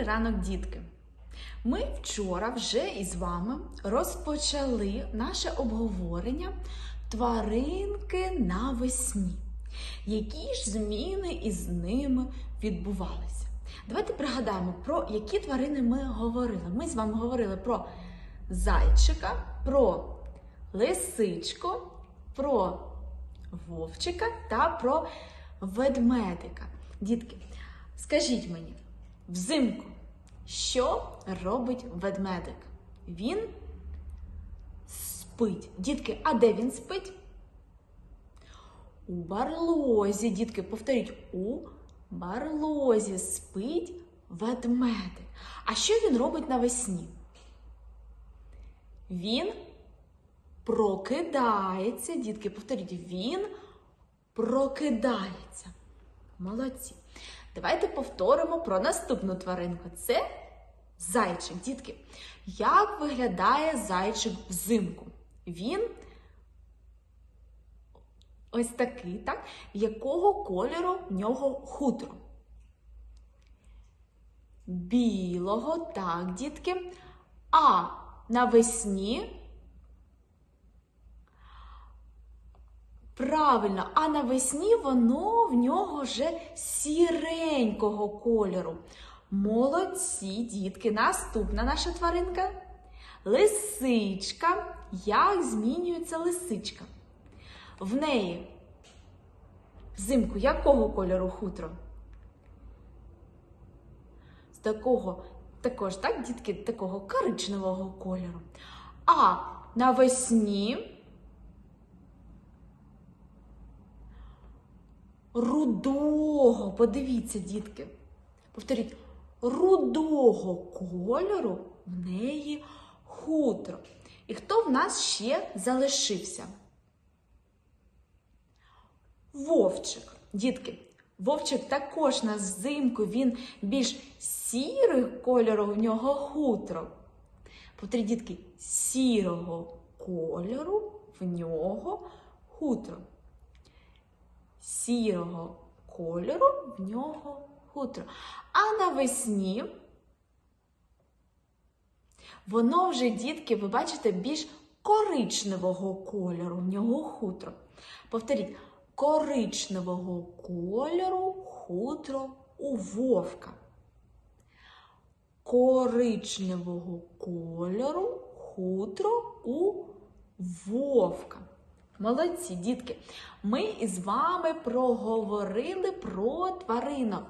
Добрий ранок, дітки! Ми вчора вже із вами розпочали наше обговорення тваринки навесні. Які ж зміни із ними відбувалися? Давайте пригадаємо, про які тварини ми говорили. Ми з вами говорили про зайчика, про лисичку, про вовчика та про ведмедика. Дітки, скажіть мені, взимку, що робить ведмедик? Він спить. Дітки, а де він спить? У барлозі, дітки, повторіть, у барлозі спить ведмедик. А що він робить навесні? Він прокидається, дітки, повторіть, він прокидається. Молодці. Давайте повторимо про наступну тваринку. Це зайчик. Дітки, як виглядає зайчик взимку? Він ось такий, так? Якого кольору в нього хутро? Білого, так, дітки. А навесні. Правильно, а навесні воно в нього вже сіренького кольору. Молодці, дітки. Наступна наша тваринка. Лисичка. Як змінюється лисичка? В неї взимку якого кольору хутро? З такого, також, так, дітки, такого коричневого кольору. А навесні. рудого, подивіться, дітки. Повторіть, рудого кольору в неї хутро. І хто в нас ще залишився? Вовчик. Дітки, вовчик також на взимку, він більш сірий кольору в нього хутро. Повторіть, дітки, сірого кольору в нього хутро сірого кольору в нього хутро. А навесні воно вже, дітки, ви бачите, більш коричневого кольору в нього хутро. Повторіть, коричневого кольору хутро у вовка. Коричневого кольору хутро у вовка. Молодці, дітки! Ми із вами проговорили про тваринок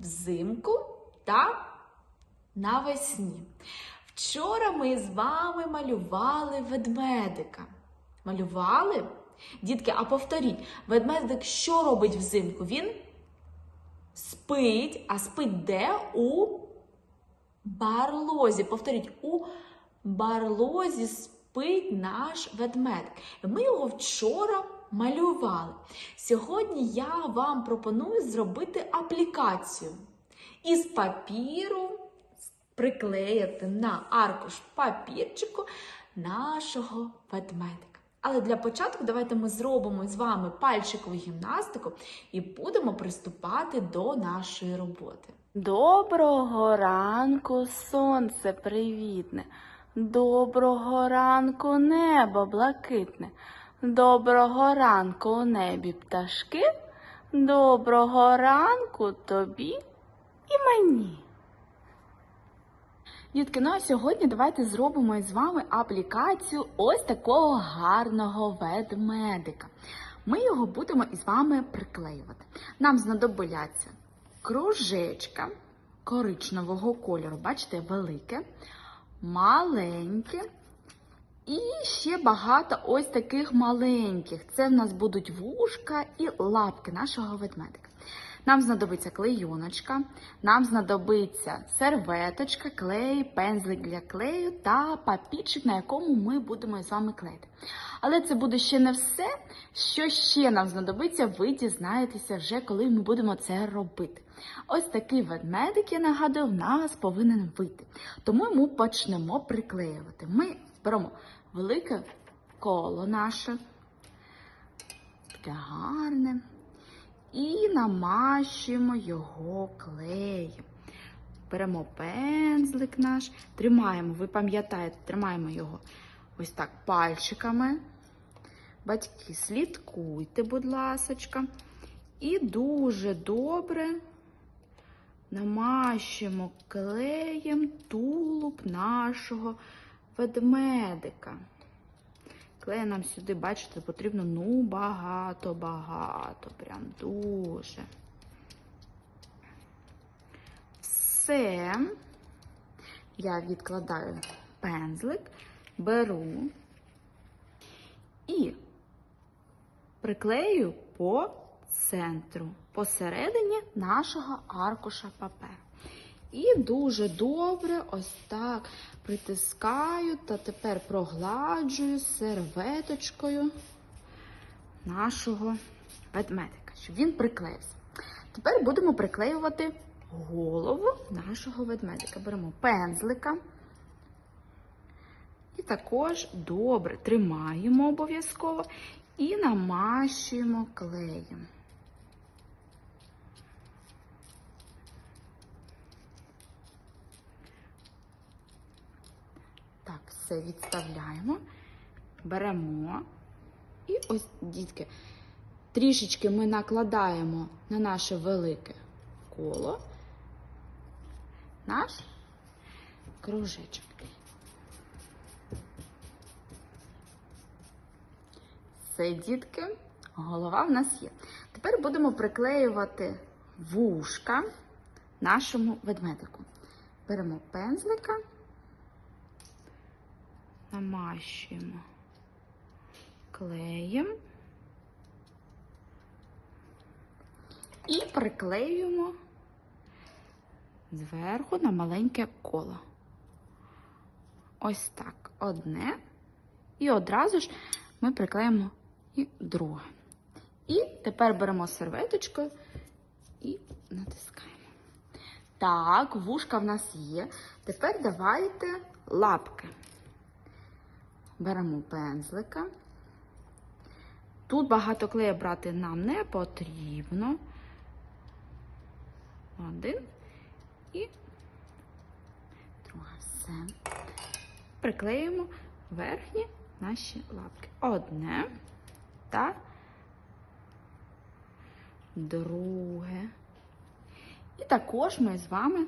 взимку та навесні. Вчора ми з вами малювали ведмедика. Малювали? Дітки, а повторіть, ведмедик що робить взимку? Він спить, а спить де? У барлозі. Повторіть, у барлозі спить наш ведмедик. Ми його вчора малювали. Сьогодні я вам пропоную зробити аплікацію. Із папіру приклеїти на аркуш папірчику нашого ведмедика. Але для початку давайте ми зробимо з вами пальчикову гімнастику і будемо приступати до нашої роботи. Доброго ранку, сонце привітне. Доброго ранку, небо блакитне. Доброго ранку у небі пташки. Доброго ранку тобі і мені. Дітки, ну а сьогодні давайте зробимо із вами аплікацію ось такого гарного ведмедика. Ми його будемо із вами приклеювати. Нам знадобляться кружечка коричневого кольору, бачите, велике, маленьке. І ще багато ось таких маленьких. Це в нас будуть вушка і лапки нашого ведмедика. Нам знадобиться клейоночка, нам знадобиться серветочка, клей, пензлик для клею та папірчик, на якому ми будемо з вами клеїти. Але це буде ще не все. Що ще нам знадобиться, ви дізнаєтеся вже, коли ми будемо це робити. Ось такий ведмедик, я нагадую, в нас повинен вийти. Тому ми почнемо приклеювати. Ми беремо велике коло наше, таке гарне, і намащуємо його клеєм. беремо пензлик наш, тримаємо, ви пам'ятаєте, тримаємо його ось так пальчиками. Батьки, слідкуйте, будь ласочка. І дуже добре намащуємо клеєм тулуб нашого ведмедика. Клея нам сюди, бачите, потрібно ну багато-багато. Прям дуже. Все. Я відкладаю пензлик, беру і приклею по центру, посередині нашого аркуша паперу. І дуже добре ось так притискаю та тепер прогладжую серветочкою нашого ведмедика, щоб він приклеївся. Тепер будемо приклеювати голову нашого ведмедика. Беремо пензлика. І також добре тримаємо обов'язково і намащуємо клеєм. Все відставляємо, беремо. І ось, дітки, трішечки ми накладаємо на наше велике коло наш кружечок. Все, дітки, голова в нас є. Тепер будемо приклеювати вушка нашому ведмедику. Беремо пензлика, намащуємо клеєм і приклеюємо зверху на маленьке коло. Ось так. Одне. І одразу ж ми приклеїмо і друге. І тепер беремо серветочку і натискаємо. Так, вушка в нас є. Тепер давайте лапки. Беремо пензлика. Тут багато клея брати нам не потрібно. Один і друга. Все. Приклеїмо верхні наші лапки. Одне та друге. І також ми з вами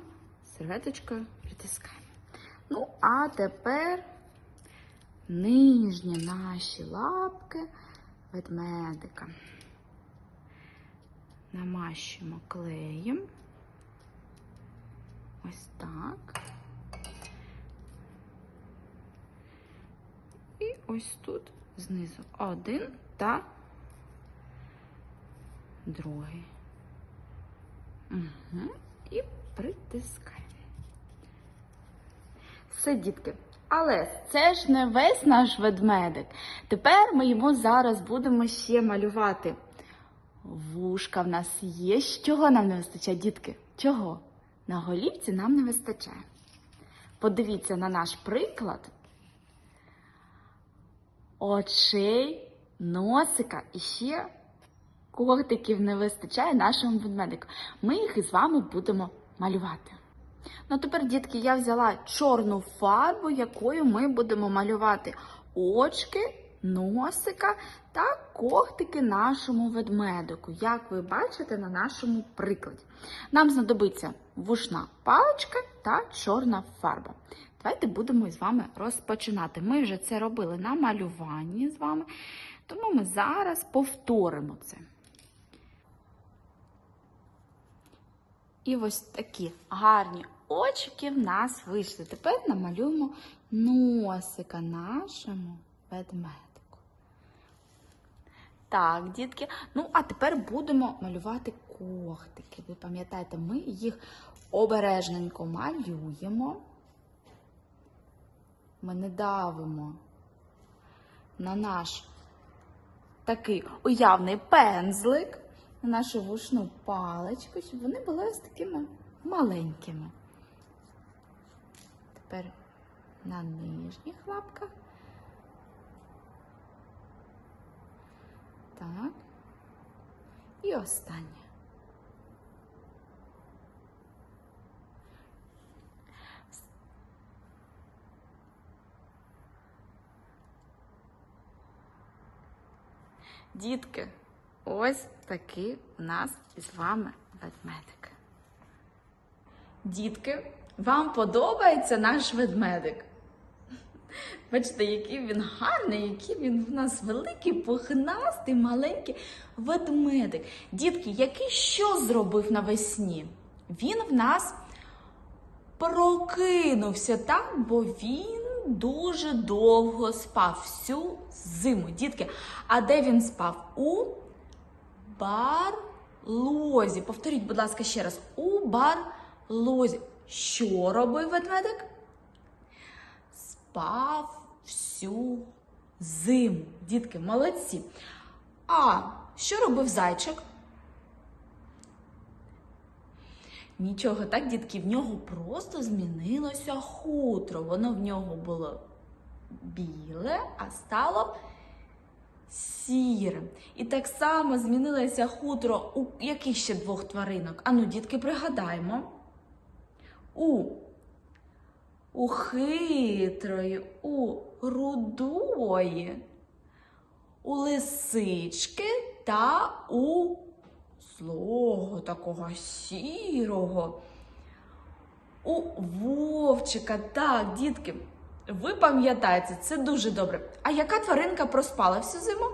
серветочкою притискаємо. Ну, а тепер нижні наші лапки ведмедика. Намащуємо клеєм. Ось так. І ось тут знизу один та другий. Угу. І притискаємо. Все, дітки. Але це ж не весь наш ведмедик. Тепер ми йому зараз будемо ще малювати. Вушка в нас є. Чого нам не вистачає, дітки? Чого? На голівці нам не вистачає. Подивіться на наш приклад. Очей, носика і ще когтиків не вистачає нашому ведмедику. Ми їх із вами будемо малювати. Ну, тепер, дітки, я взяла чорну фарбу, якою ми будемо малювати очки, носика та когтики нашому ведмедику, як ви бачите на нашому прикладі. Нам знадобиться вушна паличка та чорна фарба. Давайте будемо з вами розпочинати. Ми вже це робили на малюванні з вами, тому ми зараз повторимо це. І ось такі гарні очки в нас вийшли. Тепер намалюємо носика нашому ведмедику. Так, дітки. Ну, а тепер будемо малювати когтики. Ви пам'ятаєте, ми їх обережненько малюємо. Ми не давимо на наш такий уявний пензлик на нашу вушну паличку, щоб вони були ось такими маленькими. Тепер на нижніх лапках. Так. І останнє. Дітки ось такий у нас із вами ведмедик. Дітки, вам подобається наш ведмедик? Бачите, який він гарний, який він в нас великий, пухнастий, маленький ведмедик. Дітки, який що зробив навесні? Він в нас прокинувся, так? Бо він дуже довго спав всю зиму. Дітки, а де він спав? У барлозі. Повторіть, будь ласка, ще раз. У барлозі. Що робив ведмедик? Спав всю зиму. Дітки, молодці. А що робив зайчик? Нічого, так, дітки, в нього просто змінилося хутро. Воно в нього було біле, а стало сірим. І так само змінилося хутро у яких ще двох тваринок? Ану, дітки, пригадаємо. У у хитрої, у рудої, у лисички та у злого такого сірого. У вовчика. Так, дітки, ви пам'ятаєте, це дуже добре. А яка тваринка проспала всю зиму?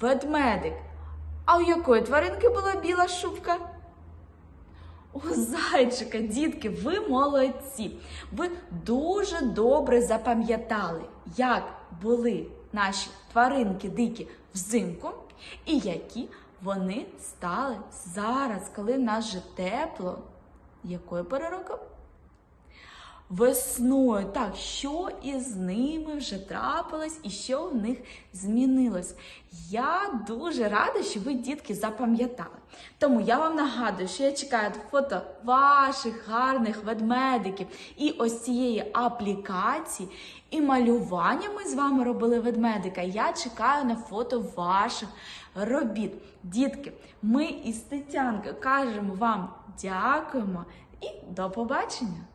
Ведмедик. А у якої тваринки була біла шубка? У зайчика, дітки, ви молодці. Ви дуже добре запам'ятали, як були наші тваринки дикі взимку, і які вони стали зараз, коли нас вже тепло. Якою пори року? Весною, так, що із ними вже трапилось і що в них змінилось. Я дуже рада, що ви, дітки, запам'ятали. Тому я вам нагадую, що я чекаю фото ваших гарних ведмедиків і ось цієї аплікації. І малювання ми з вами робили ведмедика. Я чекаю на фото ваших робіт. Дітки, ми із Тетянкою кажемо вам дякуємо і до побачення!